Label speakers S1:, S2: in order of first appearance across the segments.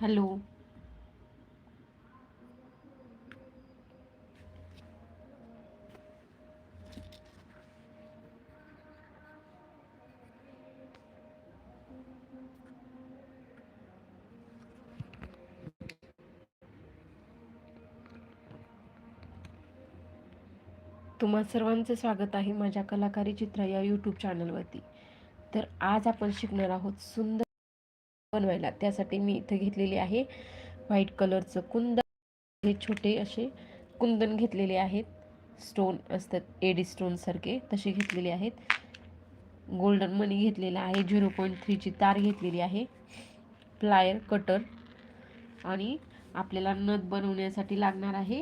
S1: Hello. तुम्हा सर्वांचं स्वागत आहे माझ्या कलाकारी चित्र या यूट्यूब चॅनलवरती तर आज आपण शिकणार आहोत सुंदर बनवायला. त्यासाठी मी इथं घेतलेली आहे व्हाईट कलरचं कुंदन. हे छोटे असे कुंदन घेतलेले आहेत. स्टोन असतात एडी स्टोनसारखे तसे घेतलेले आहेत. गोल्डन मनी घेतलेला आहे झिरो पॉईंट थ्रीची तार घेतलेली आहे. प्लायर कटर आणि आपल्याला नथ बनवण्यासाठी लागणार आहे.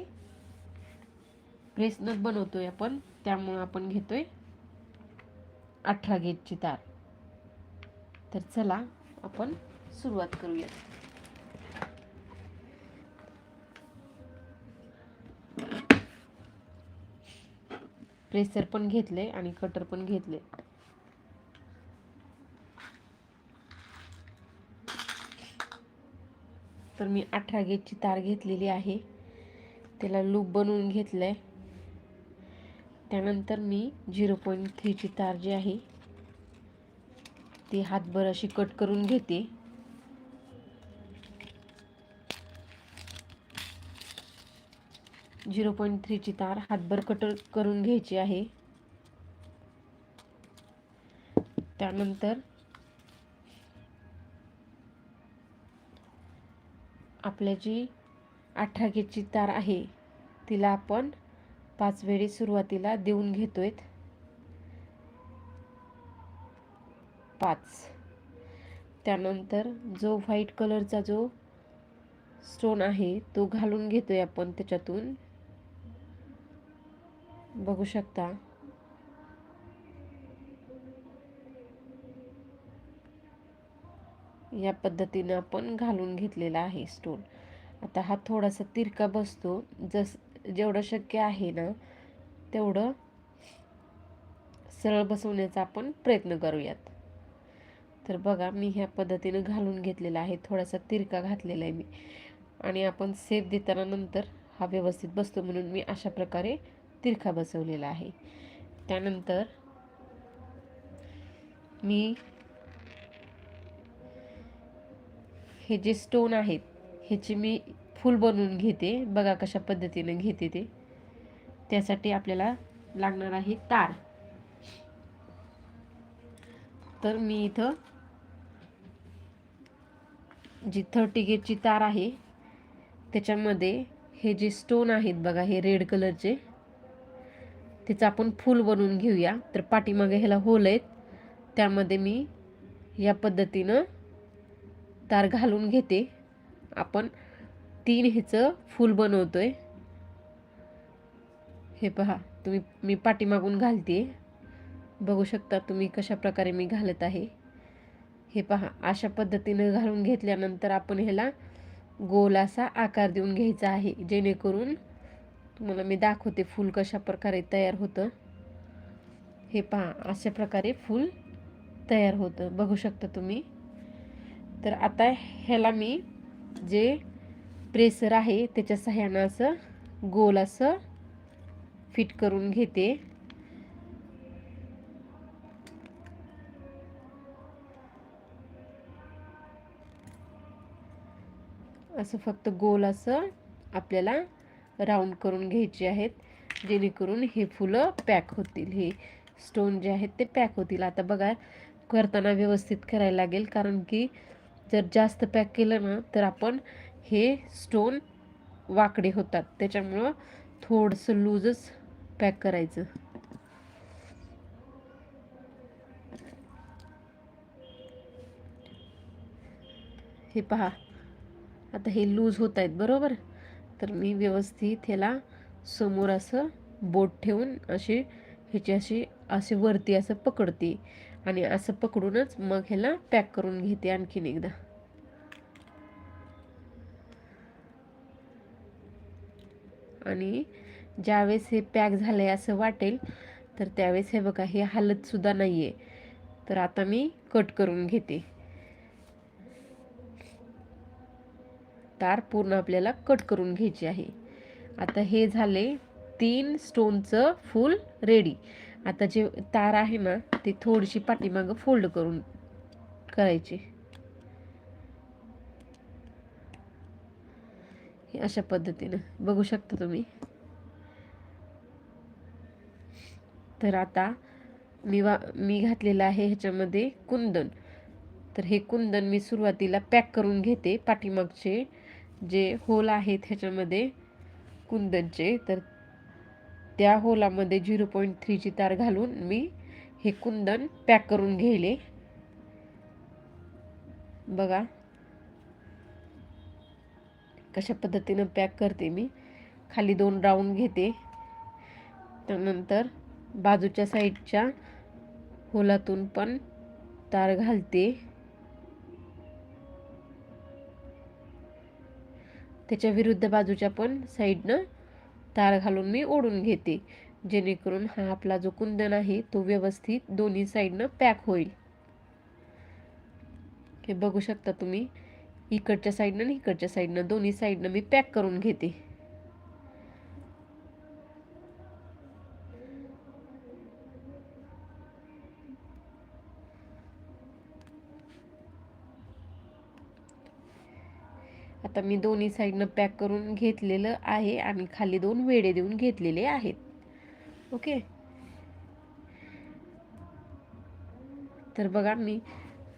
S1: प्रेस नथ बनवतोय आपण त्यामुळं आपण घेतोय अठरा गेटची तार. तर चला आपण सुरुवात करूया प्रेसर पण घेतले आणि कटर पण घेतले तर मी अठरा गेटची तार घेतलेली आहे. त्याला लूप बनवून घेतलंय. त्यानंतर मी झिरो पॉईंट थ्रीची तार जी आहे ती हातभर अशी कट करून घेते. झिरो पॉईंट थ्रीची तार हातभर कट करून घ्यायची आहे. त्यानंतर आपल्या जी अठरा गेजची तार आहे तिला आपण पाच वेळी सुरुवातीला देऊन घेतोय. पाच. त्यानंतर जो व्हाईट कलरचा जो स्टोन आहे तो घालून घेतोय आपण त्याच्यातून. बघू शकता. या पद्धतीनं आपण घालून घेतलेला आहे स्टोन आता हा थोडासा तिरका बसतो. जस जेवढं शक्य आहे ना तेवढं सरळ बसवण्याचा आपण प्रयत्न करूयात. तर बघा मी ह्या पद्धतीनं घालून घेतलेला आहे. थोडासा तिरका घातलेला आहे मी. आणि आपण सेप देताना नंतर हा व्यवस्थित बसतो म्हणून मी अशा प्रकारे तिरखा बसवलेला आहे. त्यानंतर मी हे जे स्टोन आहेत ह्याची मी फूल बनवून घेते. बघा कशा पद्धतीने घेते ते. त्यासाठी आपल्याला लागणार आहे तार. तर मी इथं जी थर्टी गेटची तार आहे त्याच्यामध्ये हे जे स्टोन आहेत बघा हे रेड कलरचे त्याचं आपण फूल बनवून घेऊया. तर पाठीमागे ह्याला होल आहेत. त्यामध्ये मी या पद्धतीनं तार घालून घेते. आपण तीन ह्याचं फूल बनवतो आहे हे पहा तुम्ही मी पाठीमागून घालते बघू शकता तुम्ही कशा प्रकारे मी घालत आहे. हे पहा अशा पद्धतीनं घालून घेतल्यानंतर आपण ह्याला गोल असा आकार देऊन घ्यायचा आहे. जेणेकरून तुम्हाला मी दाखवते फूल कशा प्रकारे तयार होतं. हे पहा अशा प्रकारे फूल तयार होतं. बघू शकता तुम्ही. तर आता ह्याला मी जे प्रेसर आहे त्याच्या सहाय्यानं असं गोल असं फिट करून घेते. असं फक्त गोल असं आपल्याला राऊंड करून घ्यायची आहेत जेणेकरून हे फुलं पॅक होतील. हे स्टोन जे आहेत ते पॅक होतील. आता बघा करताना व्यवस्थित करायला लागेल कारण की जर जास्त पॅक केलं ना तर आपण हे स्टोन वाकडे होतात. त्याच्यामुळं थोडंसं लूजच पॅक करायचं. हे पहा. आता हे लूज होत आहेत बरोबर? तर मी व्यवस्थित ह्याला समोर असं बोट ठेवून अशी ह्याची अशी असे वरती असं पकडते. आणि असं पकडूनच मग ह्याला पॅक करून घेते आणखीन एकदा. आणि ज्यावेळेस हे पॅक झालं आहे असं वाटेल तर त्यावेळेस हे बघा हे हालतसुद्धा नाही आहे तर आता मी कट करून घेते. तार पूर्ण आपल्याला कट करून घ्यायची आहे. आता हे झाले तीन स्टोनचं फुल रेडी आता जे तार आहे ना ते थोडीशी पाठीमागं फोल्ड करून करायची. अशा पद्धतीनं. बघू शकता तुम्ही. तर आता मी वा मी घातलेलं आहे ह्याच्यामध्ये कुंदन. तर हे कुंदन मी सुरुवातीला पॅक करून घेते पाठीमागचे. जे होल आहेत ह्याच्यामध्ये कुंदनचे तर त्या होलामध्ये झिरो पॉईंट थ्रीची तार घालून मी हे कुंदन पॅक करून घेले बघा. कशा पद्धतीनं पॅक करते मी. खाली दोन राऊंड घेते. त्यानंतर बाजूच्या साईडच्या होलातून पण तार घालते. त्याच्या विरुद्ध बाजूच्या पण साईडनं तार घालून मी ओढून घेते. जेणेकरून हा आपला जो कुंदन आहे तो व्यवस्थित दोन्ही साईडनं पॅक होईल. हे बघू शकता तुम्ही. इकडच्या साईडनं आणि इकडच्या साईडनं दोन्ही साईडनं मी पॅक करून घेते. आता मी दोन्ही साईडनं पॅक करून घेतलेलं आहे आणि खाली दोन वेडे देऊन घेतलेले आहेत. ओके तर बघा मी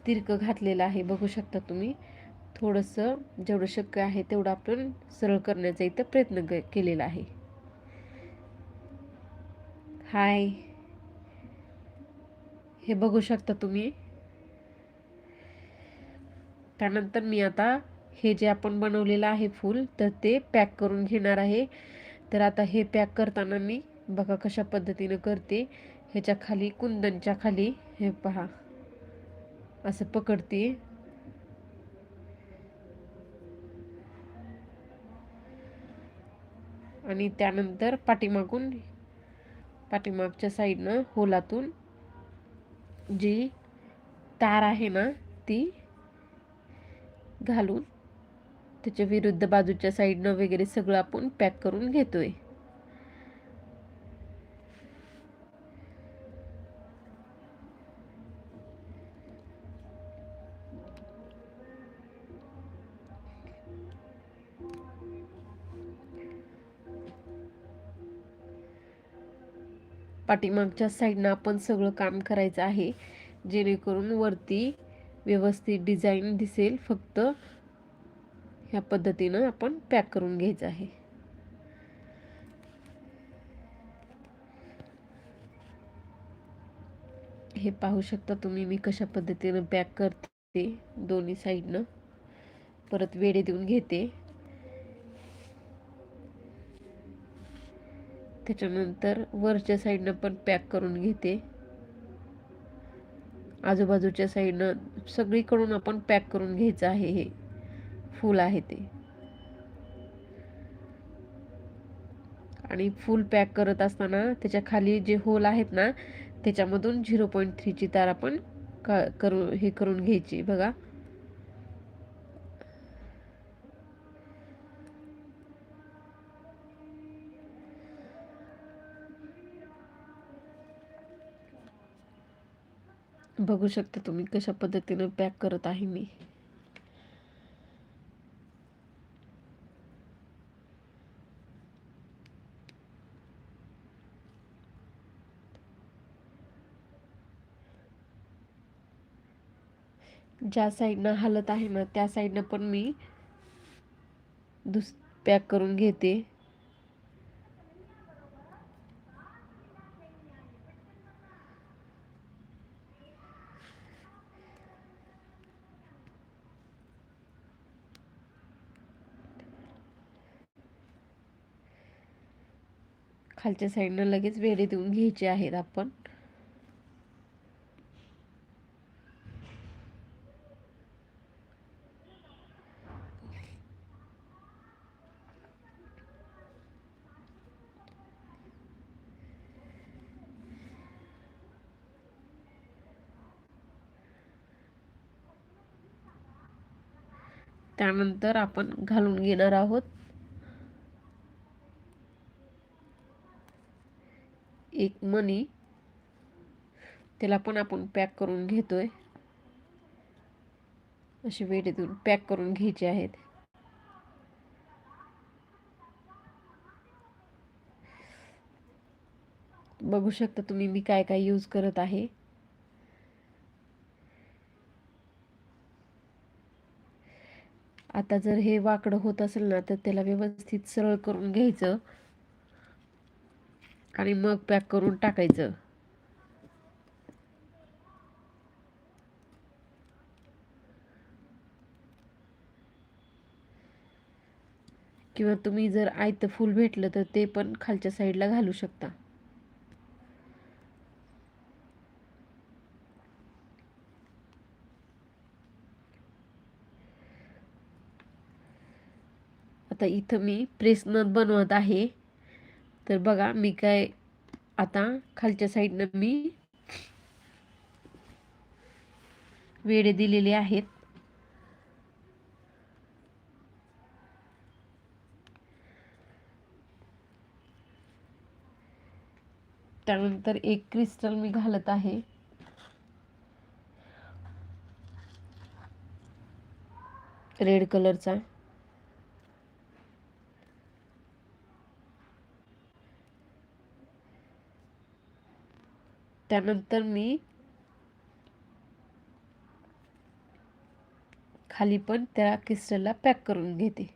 S1: तिरकं घातलेलं आहे. बघू शकता तुम्ही थोडंसं जेवढं शक्य आहे तेवढं आपण सरळ करण्याचा इथं प्रयत्न केलेला आहे. हाय. हे बघू शकता तुम्ही. त्यानंतर मी आता हे जे आपण बनवलेलं आहे फूल तर ते पॅक करून घेणार आहे. तर आता हे पॅक करताना मी बघा कशा पद्धतीनं करते. ह्याच्या खाली कुंदनच्या खाली हे पहा. असं पकडते. आणि त्यानंतर पाठीमागून पाठीमागच्या साईडनं होलातून जी तार आहे ना ती घालून त्याच्या विरुद्ध बाजूच्या साईडनं वगैरे सगळं आपण पॅक करून घेतोय. पाठीमागच्या साईडनं आपण सगळं काम करायचं आहे. जेणेकरून वरती व्यवस्थित डिझाईन दिसेल फक्त. ह्या पद्धतीनं आपण पॅक करून घ्यायचं आहे. हे पाहू शकता तुम्ही मी कशा पद्धतीनं पॅक करते दोन्ही साईडनं. परत वेडे देऊन घेते. त्याच्यानंतर वरच्या साईडनं पण पॅक करून घेते. आजूबाजूच्या साईडनं सगळीकडून आपण पॅक करून घ्यायचं आहे हे. फूल आहे ते. आणि फूल पॅक करत असताना त्याच्याखाली जे होल आहेत ना त्याच्यामधून झिरो पॉईंट थ्रीची तार आपण करू हे करून घ्यायची बघा. बघू शकता तुम्ही कशा पद्धतीनं पॅक करत आहे मी. ज्या साईडनं हलत आहे ना त्या साईडनं पण मी दुस पॅक करून घेते. खालच्या साईडनं लगेच वेडे देऊन घ्यायचे आहेत आपण. त्यानंतर आपण घालून घेणार आहोत. एक मनी त्याला पण आपण पॅक करून घेतोय. असे वेळेतून पॅक करून घ्यायचे आहेत. बघू शकता तुम्ही मी काय काय यूज करत आहे. आता जर हे वाकडं होत असेल ना तर त्याला व्यवस्थित सरळ करून घ्यायचं. आणि मग पॅक करून टाकायचं. किंवा तुम्ही जर आयतं फुल भेटलं तर ते पण खालच्या साईडला घालू शकता. आता इथं मी प्रेसनत बनवत आहे. तर बघा मी काय आता खालच्या साईडनं मी वेडे दिलेले आहेत. त्यानंतर एक क्रिस्टल मी घालत आहे. रेड कलरचा. त्यानंतर मी खाली पण त्या क्रिस्टलला पॅक करून घेते.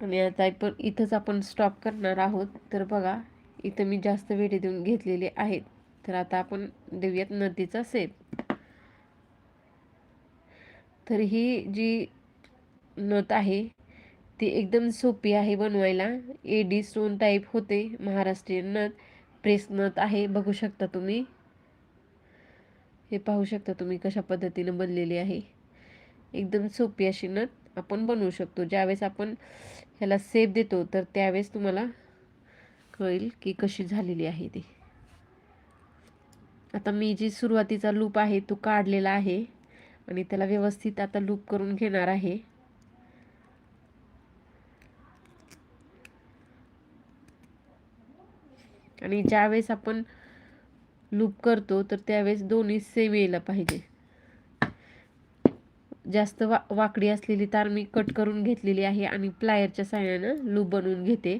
S1: आणि आता पण इथंच आपण स्टॉप करणार आहोत. तर बघा इथं मी जास्त वेळे देऊन घेतलेले आहेत. तर आता आपण देऊयात नदीचा सेप तर ही जी नथ आहे ती एकदम सोपी आहे बनवायला. एडी स्टोन टाईप होते. महाराष्ट्रीयन नथ प्रेस नथ आहे बघू शकता तुम्ही. हे पाहू शकता तुम्ही कशा पद्धतीनं बनलेली आहे. एकदम सोपी अशी नथ आपण बनवू शकतो. ज्यावेळेस आपण ह्याला सेप देतो तर त्यावेळेस तुम्हाला कळेल की कशी झालेली आहे ती. आता मी जी सुरुवातीचा लूप आहे तो काढलेला आहे. आणि त्याला व्यवस्थित आता लूप करून घेणार आहे. आणि ज्यावेळेस आपण लूप करतो तर त्यावेळेस दोन्ही सेम यायला पाहिजे. जास्त वा वाकडी असलेली तार मी कट करून घेतलेली आहे आणि प्लायरच्या साह्यानं लूप बनवून घेते.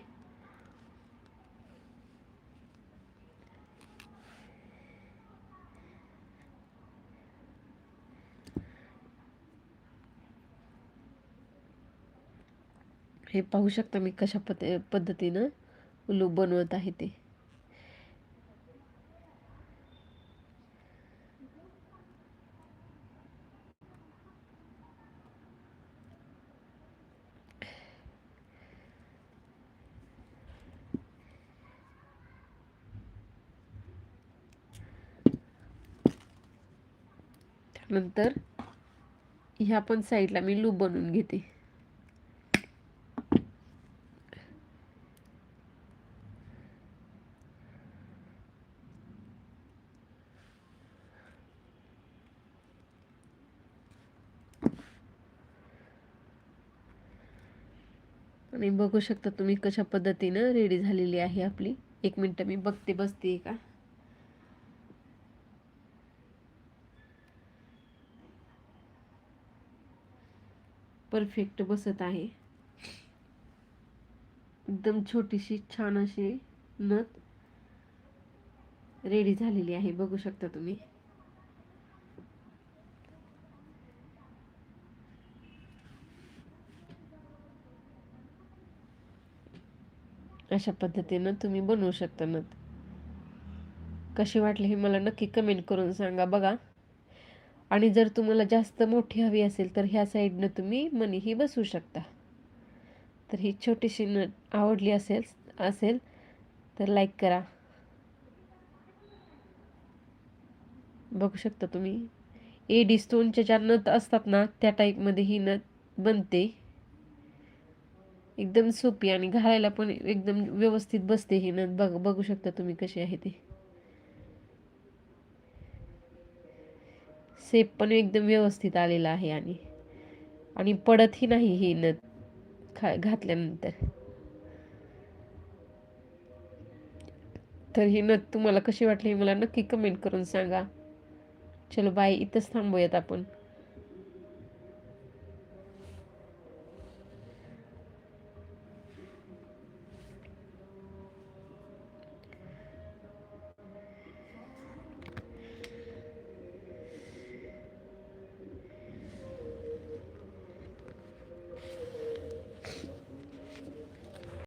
S1: हे पाहू शकता मी कशा पद्ध पद्धतीनं लूप बनवत आहे ते. नंतर ह्या पण साईडला मी लूप बनवून घेते. आणि बघू शकता तुम्ही कशा पद्धतीनं रेडी झालेली आहे आपली. एक मिनटं मी बघते बसते का? परफेक्ट बसत आहे. एकदम छोटीशी छान अशी नथ रेडी झालेली आहे. बघू शकता तुम्ही. अशा पद्धतीनं तुम्ही बनवू शकता नथ? कशी वाटली हे मला नक्की कमेंट करून सांगा. बघा. आणि जर तुम्हाला जास्त मोठी हवी असेल तर ह्या साईडनं तुम्ही मनीही बसवू शकता. तर ही छोटीशी नट आवडली असेल असेल तर लाईक करा. बघू शकता तुम्ही. एडी स्टोनच्या ज्या नथ असतात ना त्या टाईपमध्ये ही नथ बनते. एकदम सोपी आणि घालायला पण एकदम व्यवस्थित बसते ही नथ. बघ बघू शकता तुम्ही कशी आहे ती. सेप पण एकदम व्यवस्थित आलेला आहे आणि आणि पडतही नाही ही नथ खा घातल्यानंतर. तर ही नथ तुम्हाला कशी वाटली हे मला नक्की कमेंट करून सांगा. चलो बाय इथंच थांबूयात आपण.